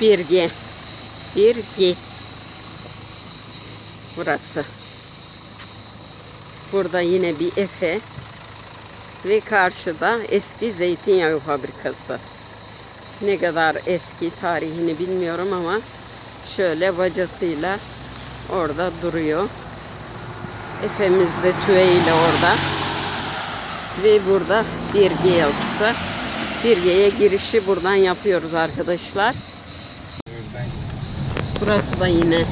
Birgi. Birgi. Burası. Burada yine bir Efe. Ve karşıda eski zeytinyağı fabrikası. Ne kadar eski tarihini bilmiyorum ama şöyle bacasıyla orada duruyor. Efemiz de tüveyle orada. Ve burada Birge yazısı. Birge'ye girişi buradan yapıyoruz arkadaşlar. Burası da yine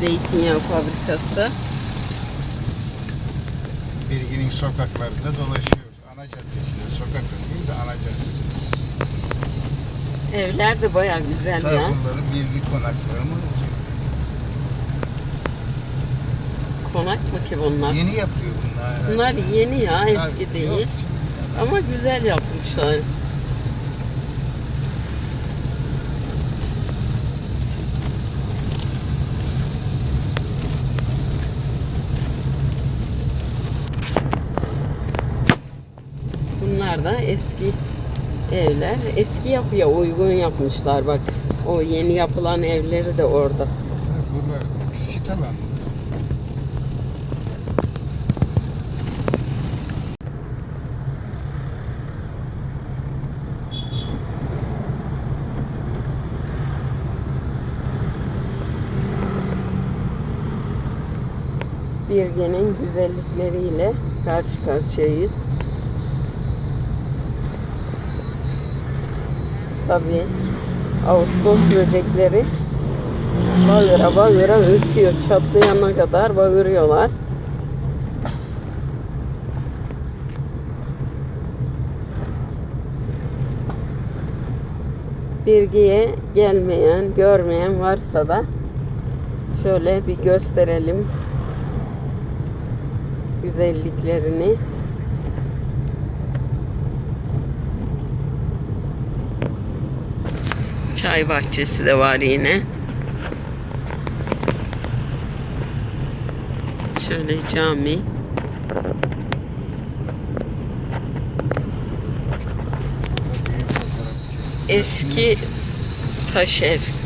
zeytinyağı fabrikası. Birginin sokaklarında dolaşıyoruz. Ana caddesinde, sokak değil de ana caddesi. Evler de baya güzel Tabii ya. bunların birgi konakları mı? Konak mı ki bunlar? Yeni yapıyor bunlar. herhalde. Bunlar yeni ya Tabii, eski yok. değil. Ama güzel yapmışlar. Bunlar da eski evler. Eski yapıya uygun yapmışlar bak. O yeni yapılan evleri de orada. Alanı. Birge'nin güzellikleriyle karşı karşıyayız. Tabii Ağustos böcekleri bağıra bağıra ötüyor. Çatlayana kadar bağırıyorlar. Birge'ye gelmeyen, görmeyen varsa da şöyle bir gösterelim güzelliklerini. Çay bahçesi de var yine. Şöyle cami. Eski taş ev.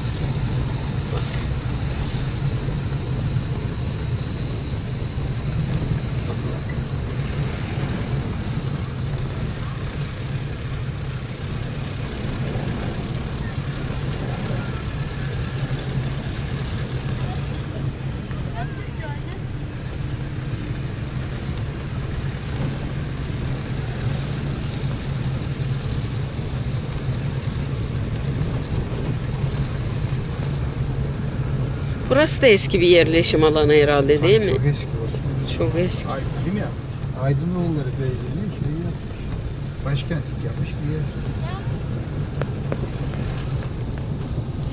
Burası da eski bir yerleşim alanı herhalde değil mi? Çok eski Osmanlı. Çok eski. Ay, değil mi ya? Aydınoğulları Beyliği'nin şeyi yapmış. Başkentlik yapmış bir yer.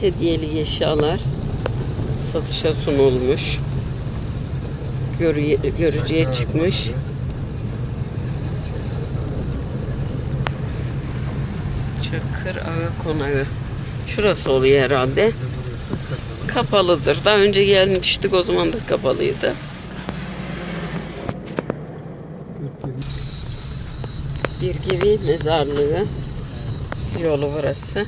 Hediyeli eşyalar satışa sunulmuş. Görü, görücüye çıkmış. Çakır Ağa Konağı. Şurası oluyor herhalde. Kapalıdır. Daha önce gelmiştik o zaman da kapalıydı. Bir gibi mezarlığı yolu burası.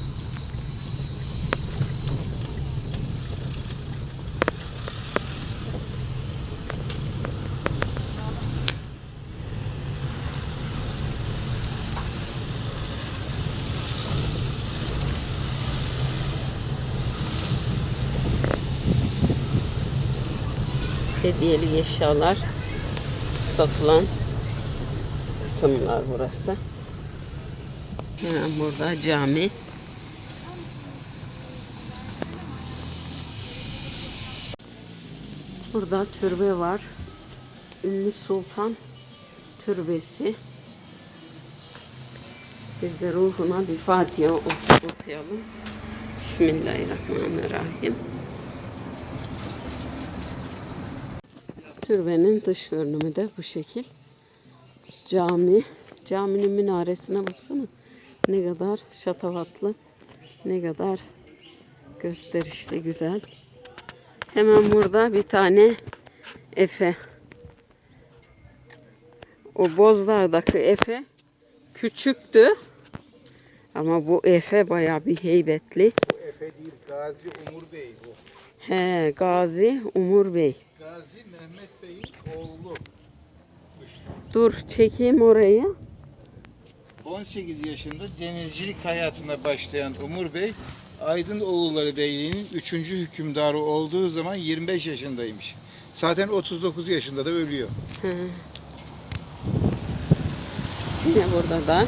Hediyeli eşyalar satılan kısımlar burası. Hemen burada cami. Burada türbe var. Ünlü Sultan Türbesi. Biz de ruhuna bir Fatiha okuyalım. Bismillahirrahmanirrahim. Türbenin dış görünümü de bu şekil. Cami. Caminin minaresine baksana. Ne kadar şatafatlı. Ne kadar gösterişli güzel. Hemen burada bir tane Efe. O Bozdağ'daki Efe küçüktü. Ama bu Efe bayağı bir heybetli. Efe değil Gazi Umur Bey bu. He, Gazi Umur Bey. Gazi Mehmet Bey'in oğlu. Dur çekeyim orayı. 18 yaşında denizcilik hayatına başlayan Umur Bey, Aydın Oğulları Beyliği'nin 3. hükümdarı olduğu zaman 25 yaşındaymış. Zaten 39 yaşında da ölüyor. Yine burada da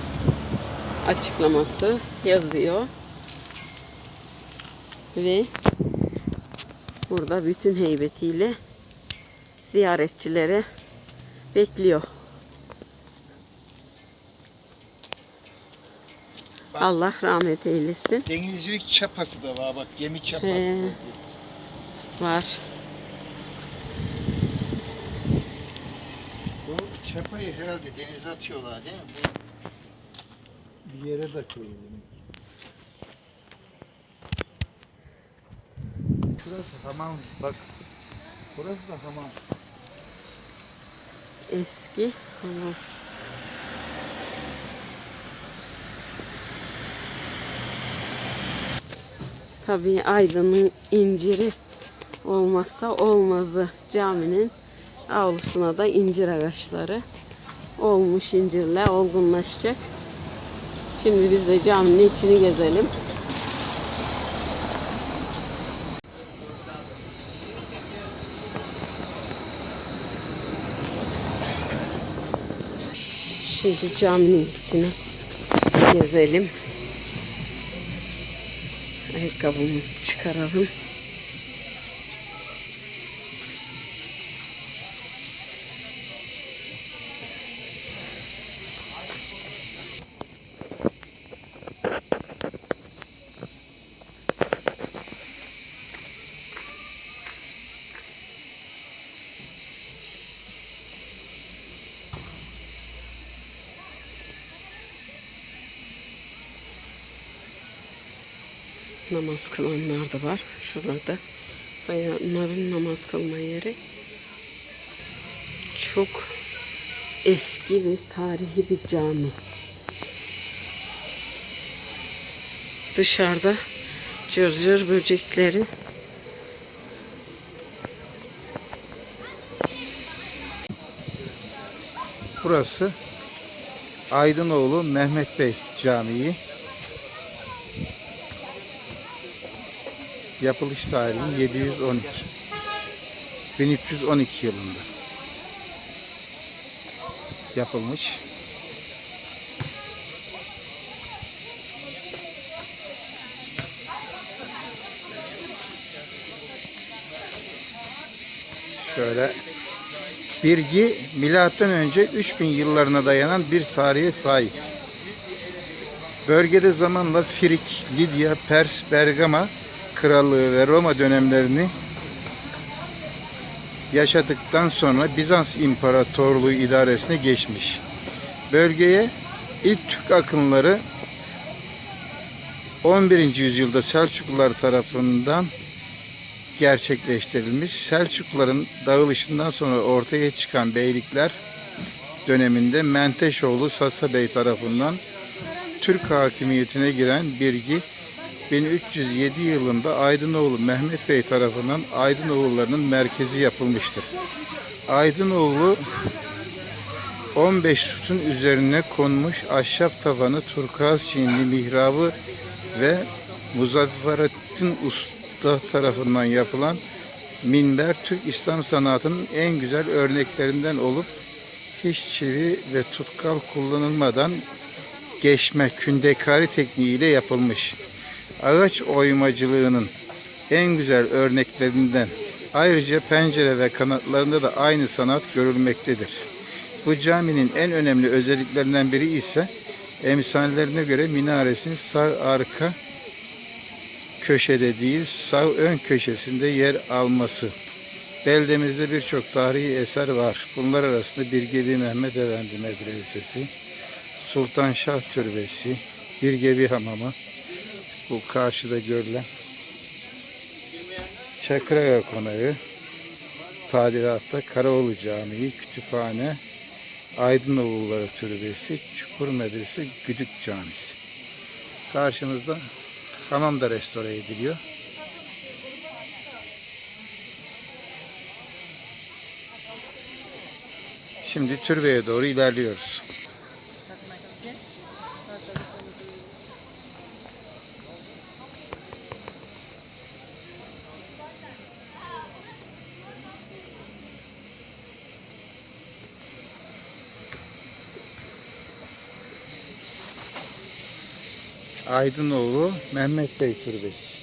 açıklaması yazıyor. Ve burada bütün heybetiyle ziyaretçileri bekliyor. Bak. Allah rahmet eylesin. Denizcilik çapası da var bak gemi çapası. He. Var. Bu çapayı herhalde denize atıyorlar değil mi? Bu bir yere takıyor. Şurası hamam bak. Burası da hamam. Eski hamam. Tabii Aydın'ın inciri olmazsa olmazı caminin avlusuna da incir ağaçları olmuş incirle olgunlaşacak. Şimdi biz de caminin içini gezelim. Şimdi caminin içine gezelim. Ayakkabımızı çıkaralım. Namaz kılanlar da var. Şurada bayanların namaz kılma yeri. Çok eski ve tarihi bir cami. Dışarıda cırcır böcekleri Burası Aydınoğlu Mehmet Bey Camii. Yapılış tarihi 712. 1312 yılında yapılmış. Şöyle Birgi milattan önce 3000 yıllarına dayanan bir tarihe sahip. Bölgede zamanla Frik, Lidya, Pers, Bergama krallığı ve Roma dönemlerini yaşadıktan sonra Bizans İmparatorluğu idaresine geçmiş. Bölgeye ilk Türk akınları 11. yüzyılda Selçuklular tarafından gerçekleştirilmiş. Selçukluların dağılışından sonra ortaya çıkan beylikler döneminde Menteşoğlu Sasa Bey tarafından Türk hakimiyetine giren Birgi 1307 yılında Aydınoğlu Mehmet Bey tarafından Aydınoğullarının merkezi yapılmıştır. Aydınoğlu 15 sütun üzerine konmuş ahşap tavanı, turkuaz çinli mihrabı ve Muzafferettin Usta tarafından yapılan minber Türk İslam sanatının en güzel örneklerinden olup hiç çivi ve tutkal kullanılmadan geçme kündekari tekniğiyle yapılmış. Ağaç oymacılığının en güzel örneklerinden ayrıca pencere ve kanatlarında da aynı sanat görülmektedir. Bu caminin en önemli özelliklerinden biri ise emsallerine göre minaresinin sağ arka köşede değil sağ ön köşesinde yer alması. Beldemizde birçok tarihi eser var. Bunlar arasında Birgeli Mehmet Efendi Medresesi, Sultan Şah Türbesi, Birgevi Hamamı, bu karşıda görülen Çakraya Konağı, tadilatta Karaoğlu Camii, Kütüphane, Aydın Oğulları Türbesi, Çukur Medresi, Güdük Camisi. Karşımızda hamam da restore ediliyor. Şimdi türbeye doğru ilerliyoruz. Aydınoğlu Mehmet Bey Türbesi.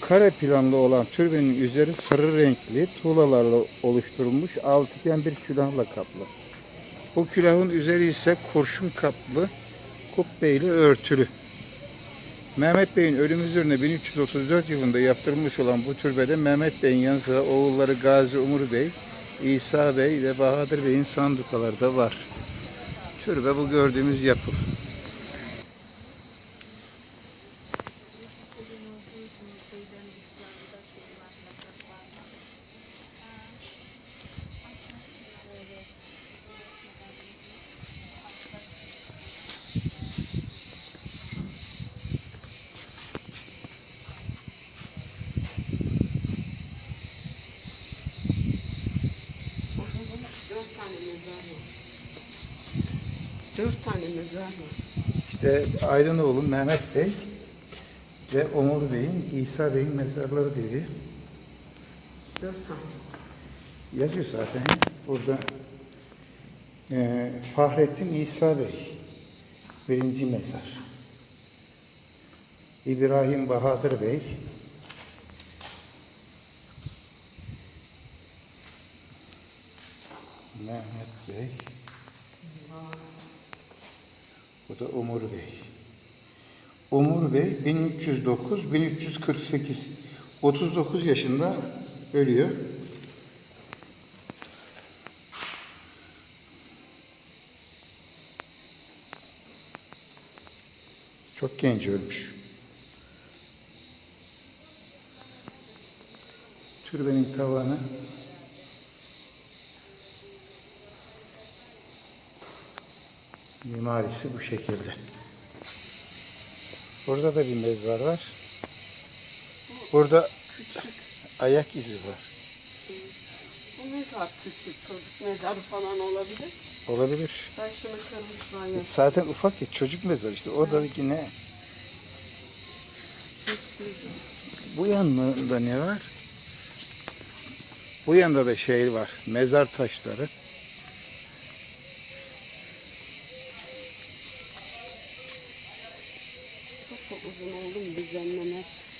Kare planlı olan türbenin üzeri sarı renkli tuğlalarla oluşturulmuş altıgen bir külahla kaplı. Bu külahın üzeri ise kurşun kaplı kubbeyle örtülü. Mehmet Bey'in ölüm üzerine 1334 yılında yaptırılmış olan bu türbede Mehmet Bey'in yanı sıra oğulları Gazi Umur Bey, İsa Bey ve Bahadır Bey'in sandukaları da var. Türbe bu gördüğümüz yapı. Dört tane mezar var. Dört tane mezar var. İşte Aydınoğlu Mehmet Bey ve Umur Bey'in, İsa Bey'in mezarları dedi. Yazıyor zaten burada. Ee, Fahrettin İsa Bey. Birinci mezar. İbrahim Bahadır Bey. Mehmet Bey. Da Umur Bey. Umur Bey 1309-1348. 39 yaşında ölüyor. Çok genç ölmüş. Türbenin tavanı mimarisi bu şekilde. Burada da bir mezar var. Burada ayak izi var. Bu mezar küçük çocuk mezarı falan olabilir. Olabilir. Taşını kırmışlar ya. Zaten ufak ya çocuk mezar işte. O da yine bu yanında ne var? Bu yanda da şey var. Mezar taşları. Çok uzun oldu mu düzenlemez.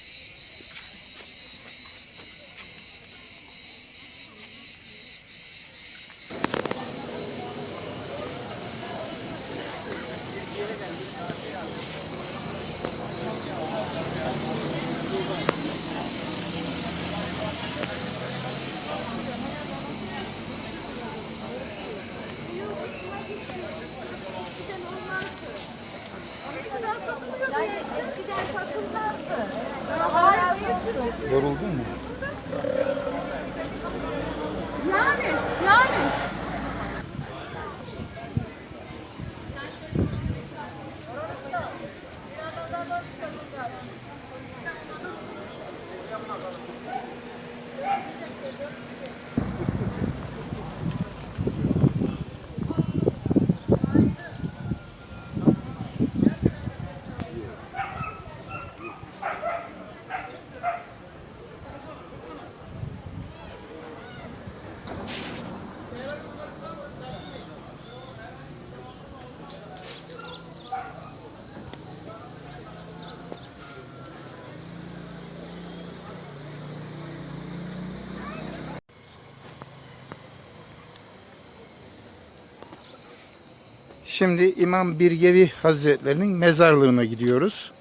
Şimdi İmam Birgevi Hazretlerinin mezarlığına gidiyoruz.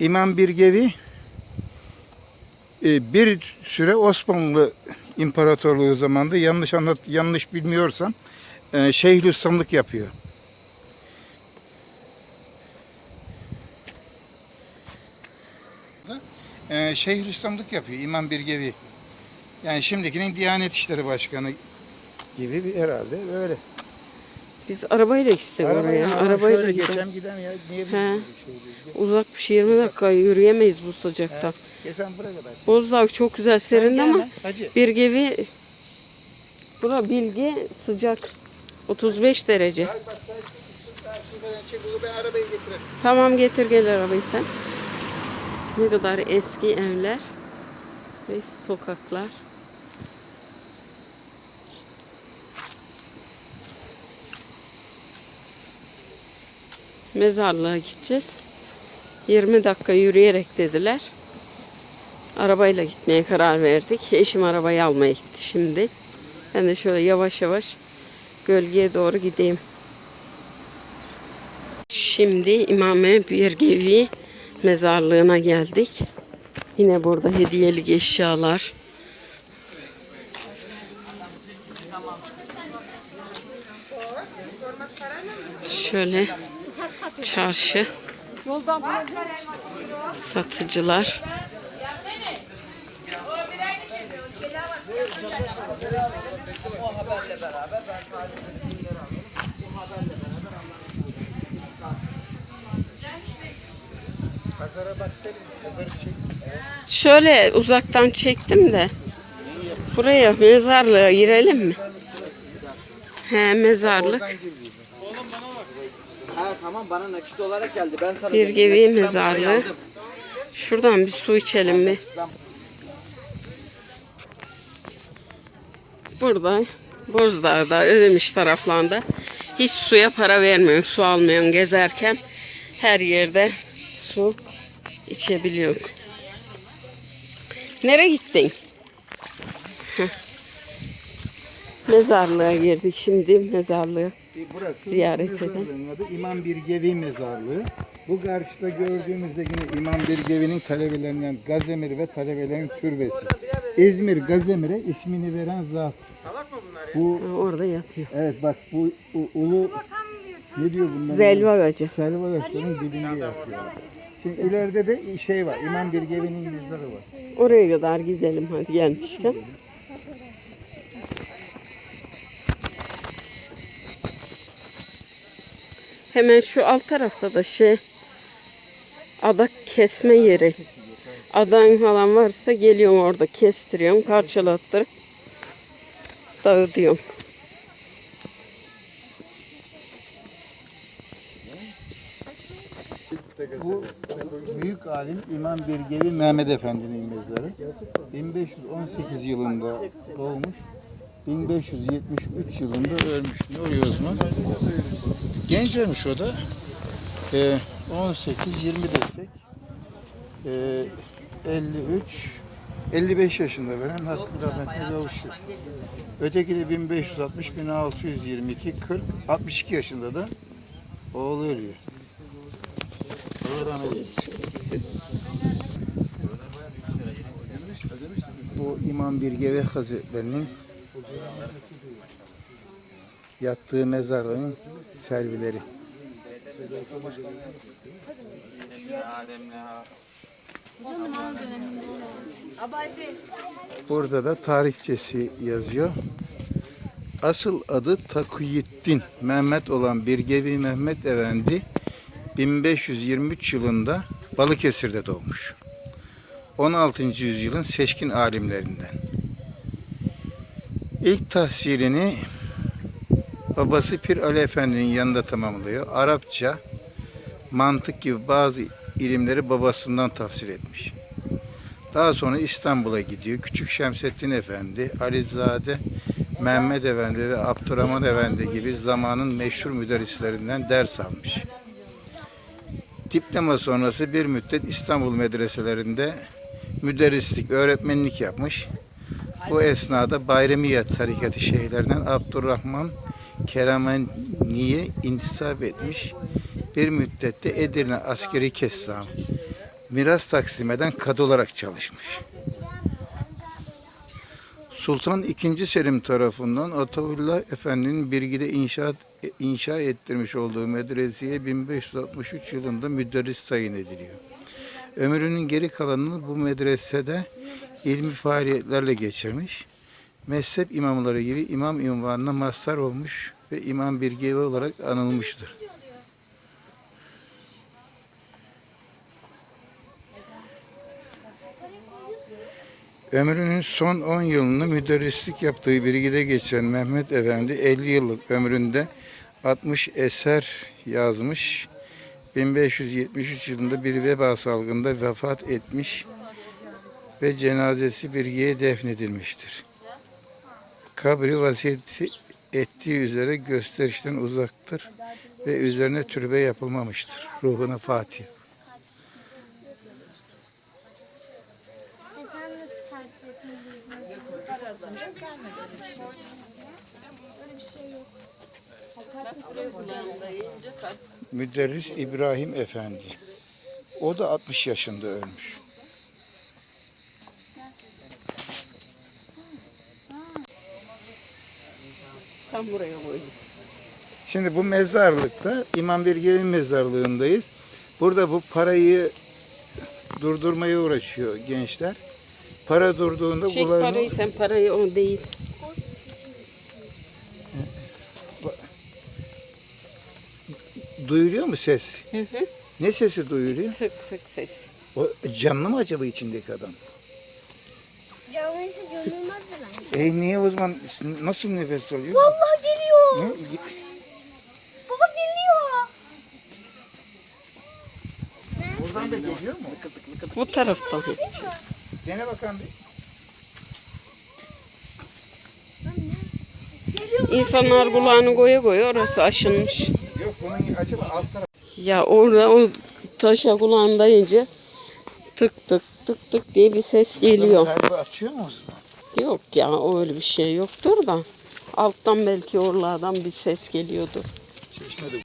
İmam Birgevi e, bir süre Osmanlı İmparatorluğu zamanında yanlış anlat yanlış bilmiyorsam e, Şeyhülislamlık yapıyor. E, Şeyhülislamlık yapıyor İmam Birgevi. Yani şimdikinin Diyanet İşleri Başkanı gibi bir herhalde böyle. Biz arabayla gitsek oraya. Arabayla şöyle gidelim. geçem gidem ya. Niye biz He. böyle şey Uzakmış 20 dakika yürüyemeyiz bu sıcakta. Geçen buraya kadar. Bozdağ çok güzel serin ama Gel Hacı. bir gibi bura bilgi sıcak 35 derece. Gel bak sen şuradan çek onu ben arabayı getireyim. Tamam getir gel arabayı sen. Ne kadar eski evler ve sokaklar. Mezarlığa gideceğiz. 20 dakika yürüyerek dediler. Arabayla gitmeye karar verdik. Eşim arabayı almaya gitti şimdi. Ben de şöyle yavaş yavaş gölgeye doğru gideyim. Şimdi İmame Birgevi mezarlığına geldik. Yine burada hediyelik eşyalar. Şöyle çarşı satıcılar. Şöyle uzaktan çektim de. Buraya mezarlığa girelim mi? He mezarlık. Ha tamam bana nakit olarak geldi. Ben sana Bir gevi aldım. Şuradan bir su içelim mi? Burada Bozdağ'da, Ödemiş taraflarında hiç suya para vermiyorsun, su almıyorsun gezerken her yerde su içebiliyorsun. Nereye gittin? Mezarlığa girdik şimdi mezarlığı. Burası Ziyaret mezarlığın adı İmam Birgevi Mezarlığı. Bu karşıda gördüğümüzde yine İmam Birgevi'nin talebelerinden Gazemir ve talebelerin türbesi. İzmir Gazemir'e ismini veren zat. Bu Orada yatıyor. evet bak bu u- ulu ne diyor bunlar? Zelva ağacı. Selva Ağaçları'nın dibinde yatıyor. Şimdi ileride de şey var. İmam Birgevi'nin mezarı var. Oraya kadar gidelim hadi gelmişken. Hemen şu alt tarafta da şey adak kesme yeri. Adan falan varsa geliyorum orada kestiriyorum, parçalattırıp dağıtıyorum. Bu büyük alim İmam Birgevi Mehmet Efendi'nin mezarı. 1518 yılında doğmuş. 1573 yılında ölmüş. Ne oluyor o ölmüş o da. Ee, 18, 20 desek. Ee, 53, 55 yaşında veren hakkı rahmetine kavuşuyor. Öteki de 1560, 1622, 40, 62 yaşında da oğlu ölüyor. Allah rahmet eylesin. Bu İmam Birgevi Hazretlerinin yattığı mezarlığın selvileri. Burada da tarihçesi yazıyor. Asıl adı Takuyettin Mehmet olan Birgevi Mehmet Efendi 1523 yılında Balıkesir'de doğmuş. 16. yüzyılın seçkin alimlerinden. İlk tahsilini babası Pir Ali Efendi'nin yanında tamamlıyor. Arapça, mantık gibi bazı ilimleri babasından tahsil etmiş. Daha sonra İstanbul'a gidiyor. Küçük Şemsettin Efendi, Alizade, Mehmet Efendi ve Abdurrahman Efendi gibi zamanın meşhur müderrislerinden ders almış. Diploma sonrası bir müddet İstanbul medreselerinde müderrislik, öğretmenlik yapmış. Bu esnada Bayramiye tarikatı şeyhlerinden Abdurrahman Kerameni'ye intisap etmiş. Bir müddette Edirne askeri kessam miras taksim eden kadı olarak çalışmış. Sultan II. Selim tarafından Ataullah Efendi'nin Birgi'de inşaat inşa ettirmiş olduğu medreseye 1563 yılında müderris tayin ediliyor. Ömrünün geri kalanını bu medresede ilmi faaliyetlerle geçirmiş. Mezhep imamları gibi imam ünvanına mazhar olmuş ve İmam Birgevi olarak anılmıştır. Ömrünün son 10 yılını müderrislik yaptığı bilgide geçen Mehmet Efendi 50 yıllık ömründe 60 eser yazmış. 1573 yılında bir veba salgında vefat etmiş ve cenazesi Birge'ye defnedilmiştir. Kabri vasiyeti ettiği üzere gösterişten uzaktır ve üzerine türbe yapılmamıştır. Ruhuna Fatih. Sen nasıl takip etmeliyiz? Öyle bir yok. Müderris İbrahim Efendi. O da 60 yaşında ölmüş. Tam buraya koydum. Şimdi bu mezarlıkta İmam Birgel'in mezarlığındayız. Burada bu parayı durdurmaya uğraşıyor gençler. Para durduğunda Çek kulağını- parayı sen parayı o değil. duyuruyor mu ses? Hı hı. Ne sesi duyuruyor? Tık tık ses. O canlı mı acaba içindeki adam? İse görünmez de. E niye o zaman nasıl nefes alıyor? Vallahi geliyor. Ne? Baba geliyor. Buradan da geliyor mu? Bu taraftan. Dene bakalım bir. İnsanlar kulağını koya koya orası aşınmış. Yok bunun acaba alt tarafı. Ya orada o taşa kulağını dayınca tık tık tık tık diye bir ses geliyor. Kalbi açıyor mu o zaman? Yok ya öyle bir şey yoktur da. Alttan belki oralardan bir ses geliyordur. Çeşmede.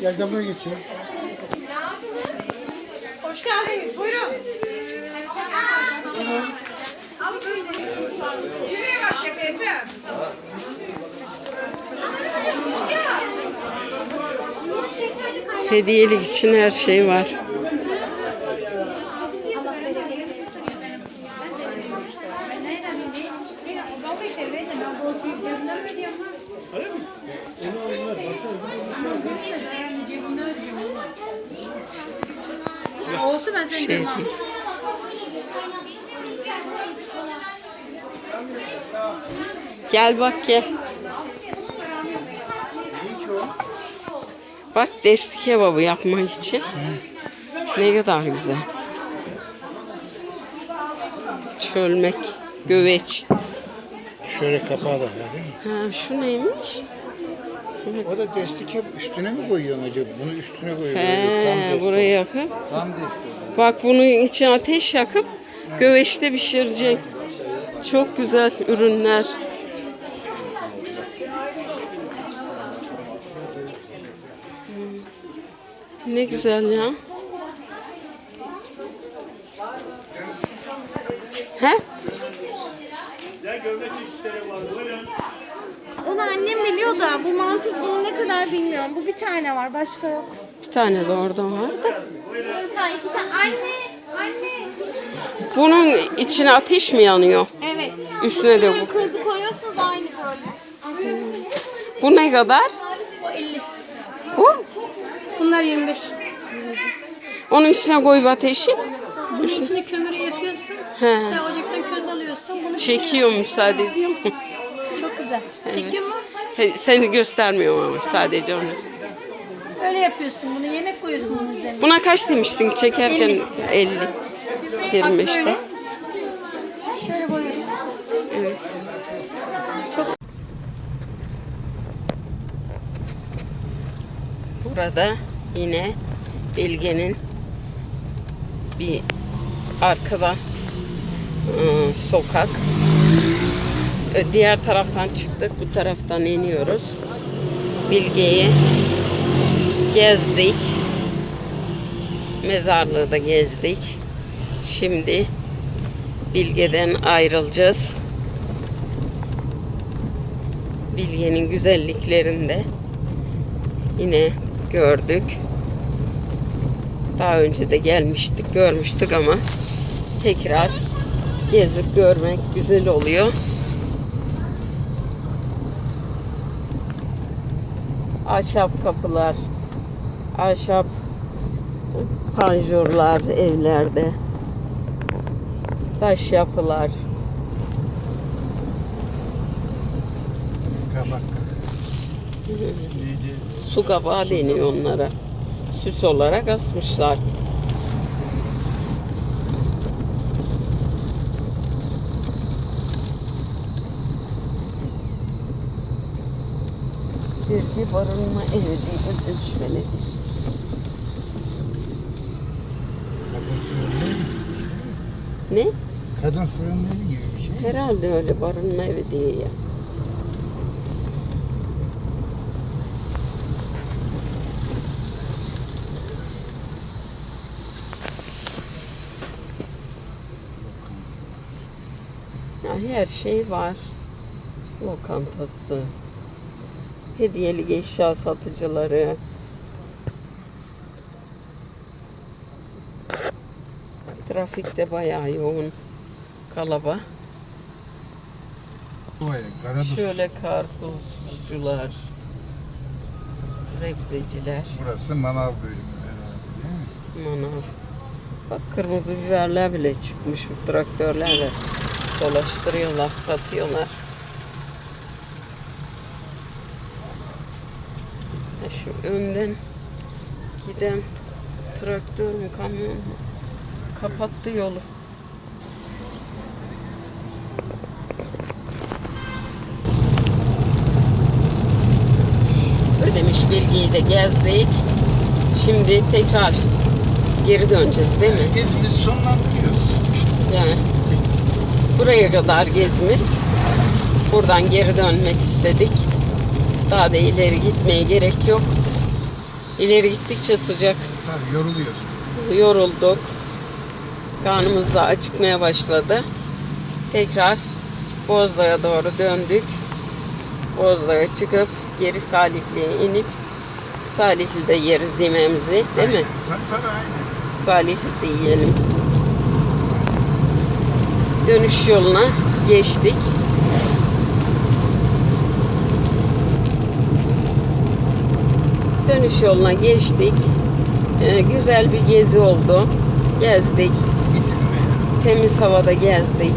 Gel de buraya geçeyim. Hoş geldiniz. Buyurun. Yürüye. Hediyelik için her şey var. Olsun ben seni Şey, Gel bak gel. Bak desti kebabı yapmak için. Ne kadar güzel. Çölmek, göveç. Şöyle kapağı da var değil mi? Ha, şu neymiş? O da destek hep üstüne mi koyuyorsun acaba? Bunu üstüne koyuyor. He, buraya yakın. Tam destek. Bak bunun için ateş yakıp göveçte pişirecek. Çok güzel ürünler. Hmm. Ne güzel ya. He? Onu annem biliyor da bu mantıs bunu ne kadar bilmiyorum. Bu bir tane var başka yok. Bir tane de orada var da. Ha iki tane. Anne. Anne. Bunun içine ateş mi yanıyor? Evet. Üstüne de bu. közü koyuyorsunuz aynı böyle. Bu ne kadar? O 50. Bu? Bunlar 25. Onun içine koyup ateşi. Bunun içine kömürü yakıyorsun. He. Sen ocaktan köz alıyorsun. Bunu Çekiyor müsaade ediyor mu? pişiriyorsun. Çok güzel. Çekiyor mu? He, Seni göstermiyorum ama sadece onu. Öyle yapıyorsun. Bunu yemek koyuyorsun bunun üzerine. Buna kaç demiştin çekerken? 50. 25'te. Böyle. Şöyle koyuyorsun. Evet. Çok Burada yine Bilge'nin bir arkada ıı, sokak. Ö- Diğer taraftan çıktık. Bu taraftan iniyoruz. Bilge'yi gezdik. Mezarlığı da gezdik. Şimdi Bilge'den ayrılacağız. Bilge'nin güzelliklerinde yine gördük. Daha önce de gelmiştik, görmüştük ama tekrar gezip görmek güzel oluyor. Ahşap kapılar, ahşap panjurlar evlerde, taş yapılar. Kabak. Neydi? Su kabağı deniyor onlara. Süs olarak asmışlar. Bir barınma evi değil, düşmeli. Ne? Kadın sığınma gibi bir şey. Herhalde öyle barınma evi diye. Ya her şey var. Lokantası, hediyelik eşya satıcıları. Trafik de bayağı yoğun. Kalaba. Şöyle karpuzcular, sebzeciler, Burası manav bölümü manav. Bak kırmızı biberler bile çıkmış bu traktörlerle. Dolaştırıyorlar, satıyorlar. Ya şu önden giden traktör mü kamyon mu? Kapattı yolu. Bilgiyi de gezdik. Şimdi tekrar geri döneceğiz değil mi? Gezimiz sonlandırıyoruz. Yani buraya kadar gezmiş. Buradan geri dönmek istedik. Daha da ileri gitmeye gerek yok. İleri gittikçe sıcak. Tabii yoruluyoruz. Yorulduk. Karnımız da acıkmaya başladı. Tekrar Bozdağ'a doğru döndük. Bozdağ'a çıkıp geri Salihli'ye inip Salihli'de yeriz yemeğimizi değil mi? Tabii tabii aynen. Salihli'de yiyelim. Dönüş yoluna geçtik. Dönüş yoluna geçtik. Ee, güzel bir gezi oldu. Gezdik. Temiz havada gezdik.